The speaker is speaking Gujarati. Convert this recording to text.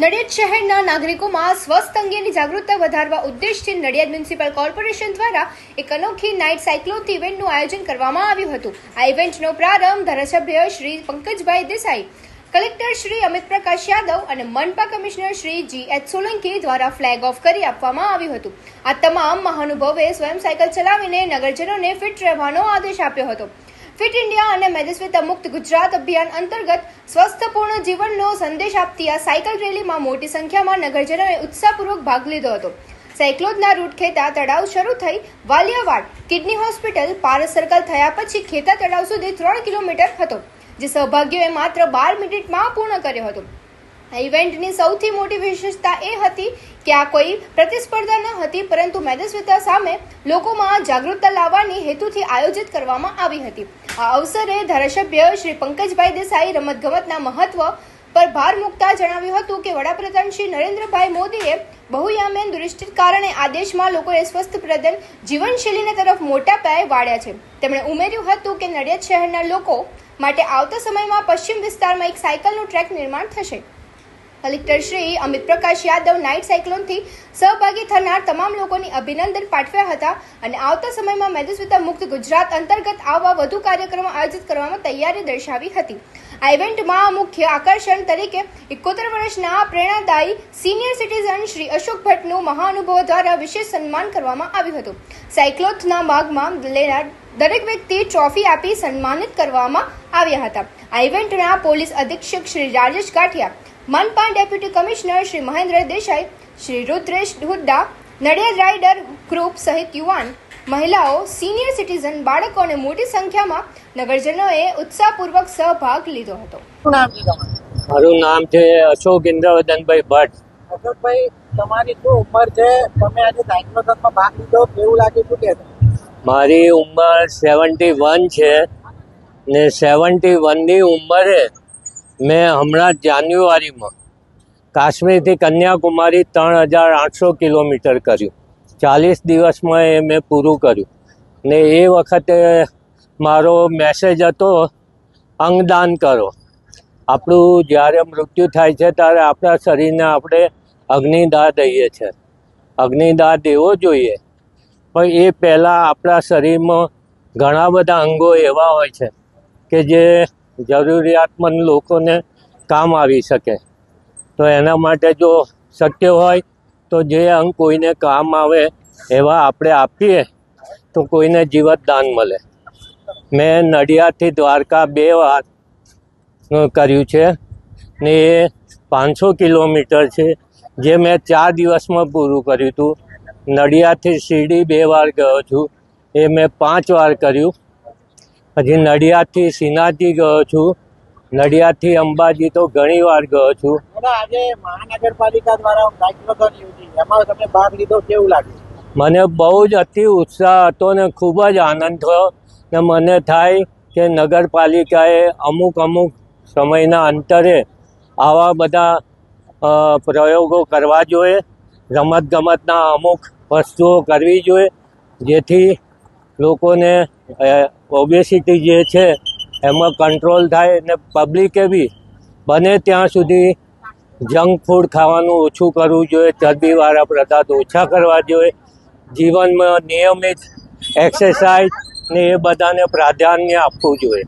નડિયાદ શહેરના નાગરિકોમાં સ્વસ્થ અંગેની જાગૃતતા વધારવા ઉદ્દેશથી નડિયાદ મ્યુનિસિપલ કોર્પોરેશન દ્વારા એક અનોખી નાઇટ સાયક્લોન ઇવેન્ટનું આયોજન કરવામાં આવ્યું હતું. આ ઇવેન્ટનો પ્રારંભ ધારાસભ્ય શ્રી પંકજભાઈ દેસાઈ, કલેક્ટર શ્રી અમિત પ્રકાશ યાદવ અને મનપા commissioner Shri G H Solanki દ્વારા ફ્લેગ ઓફ કરી આપવામાં આવ્યું હતું. આ તમામ મહાનુભાવે સ્વયં સાયકલ ચલાવીને નગરજનોને ફિટ રહેવાનો આદેશ આપ્યો હતો. ફિટ ઇન્ડિયા અને મેદસ્વીતા મુક્ત ગુજરાત અભિયાન અંતર્ગત સ્વસ્થપૂર્ણ જીવનનો સંદેશ આપતી આ સાયકલ રેલીમાં મોટી સંખ્યામાં નગરજનોએ ઉત્સાહપૂર્વક ભાગ લીધો હતો. સાયક્લોદના રૂટ ખેતા તળાવ શરૂ થઈ Valiyawad kidney hospital Paras circle થયા પછી ખેતા તળાવ સુધી ત્રણ કિલોમીટર હતો, જે સૌભાગ્યોએ માત્ર બાર મિનિટમાં પૂર્ણ કર્યો હતો. ઇવેન્ટની સૌથી મોટી વિશેષતા એ હતી કે આ કોઈ પ્રતિસ્પર્ધા ન હતી, પરંતુ મેદસ્વીતા સામે લોકોમાં જાગૃતતા લાવવાની હેતુથી આયોજિત કરવામાં આવી હતી. આ અવસરે ધારાસભ્ય શ્રી પંકજભાઈ દેસાઈ રમતગમતના મહત્વ પર ભાર મૂકતા જણાવ્યું હતું કે વડાપ્રધાન શ્રી નરેન્દ્રભાઈ મોદીએ બહુયામેન દૃષ્ટિ કારણે આ દેશમાં લોકોએ સ્વસ્થપ્રદન જીવનશૈલીને તરફ મોટા પાયે વાળ્યા છે. તેમણે ઉમેર્યું હતું કે નડિયાદ શહેરના લોકો માટે આવતા સમયમાં પશ્ચિમ વિસ્તારમાં એક સાયકલનું ટ્રેક નિર્માણ થશે. કલેક્ટર શ્રી અમિત પ્રકાશ યાદવ નાઇટ સાયક્લોનથી સહભાગી થનાર તમામ લોકોની અભિનંદન પાઠવ્યા હતા અને આવતા સમયમાં મેદસ્વીતા મુક્ત ગુજરાત અંતર્ગત આવા વધુ કાર્યક્રમો આયોજિત કરવામાં તૈયારી દર્શાવી હતી. આ ઇવેન્ટમાં મુખ્ય આકર્ષણ તરીકે એકોતેર વર્ષના પ્રેરણાદાયી સિનિયર સિટીઝન શ્રી અશોક ભટ્ટનું મહાનુભવ દ્વારા વિશેષ સન્માન કરવામાં આવ્યું હતું. સાયક્લોથના ભાગમાં લેનાર દરેક વ્યક્તિ ટ્રોફી આપી સન્માનિત કરવામાં આવ્યા હતા. આ ઇવેન્ટના પોલીસ અધિક્ષક Shri Rajesh Ganthiya મનપા deputy commissioner Shri Mahendra Desai Shri Rudresh Hooda Nadiad rider group સહિત યુવાન મહિલાઓ સિનિયર સિટીઝન બાળકો અને મોટી સંખ્યામાં નગરજનોએ ઉત્સાહપૂર્વક સહભાગ લીધો હતો. મારું નામ છે અશોક ઇન્દ્રવર્ધનભાઈ ભટ્ટ. અશોકભાઈ તમારી શું ઉંમર છે? તમે આજે સાયક્લોથોનમાં ભાગ લીધો કેવું લાગે શું કે મારી ઉંમર સેવન્ટી વન છે. ને સેવન્ટી વનની ઉંમરે મેં હમણાં જાન્યુઆરીમાં કાશ્મીરથી કન્યાકુમારી ત્રણ હજાર આઠસો કિલોમીટર કર્યું. ચાલીસ દિવસમાં એ મેં પૂરું કર્યું. ને એ વખતે મારો મેસેજ હતો, અંગદાન કરો. આપણું જ્યારે મૃત્યુ થાય છે, ત્યારે આપણા શરીરને આપણે અગ્નિદાહ દઈએ છીએ અગ્નિદાહ દેવો જોઈએ. પણ એ પહેલાં આપણા શરીરમાં ઘણા બધા અંગો એવા હોય છે કે જે જરૂરિયાતમંદ લોકોને કામ આવી શકે. તો એના માટે જો શક્ય હોય તો જે અંગ કોઈને કામ આવે એવા આપણે આપીએ તો કોઈને જીવતદાન મળે. મેં નડિયાદથી દ્વારકા બે વાર કર્યું છે ને એ પાંચસો કિલોમીટર છે જે મેં ચાર દિવસમાં પૂરું કર્યું હતું. નડિયાદથી શિરડી બે વાર ગયો છું. એ મેં પાંચ વાર કર્યું. પછી નડિયાદથી શ્રીનાથજી ગયો છું. નડિયાદથી અંબાજી તો ઘણી વાર ગયો છું. આજે મહાનગરપાલિકા દ્વારા ભાગ લીધો કેવું લાગ્યું મને બહુ જ અતિ ઉત્સાહ હતો ને ખૂબ જ આનંદ થયો ને મને થાય કે નગરપાલિકાએ અમુક અમુક સમયના અંતરે આવા બધા પ્રયોગો કરવા જોઈએ રમતગમતના અમુક વસ્તુઓ કરવી જોઈએ જેથી લોકોને ઓબેસિટી જે છે, એમાં કંટ્રોલ થાય ને પબ્લિકે બી બને ત્યાં સુધી જંક ફૂડ ખાવાનું ઓછું કરવું જોઈએ ચરબીવાળા પદાર્થ ઓછા કરવા જોઈએ. જીવનમાં નિયમિત એક્સરસાઇઝ ને એ બધાને પ્રાધાન્ય આપવું જોઈએ.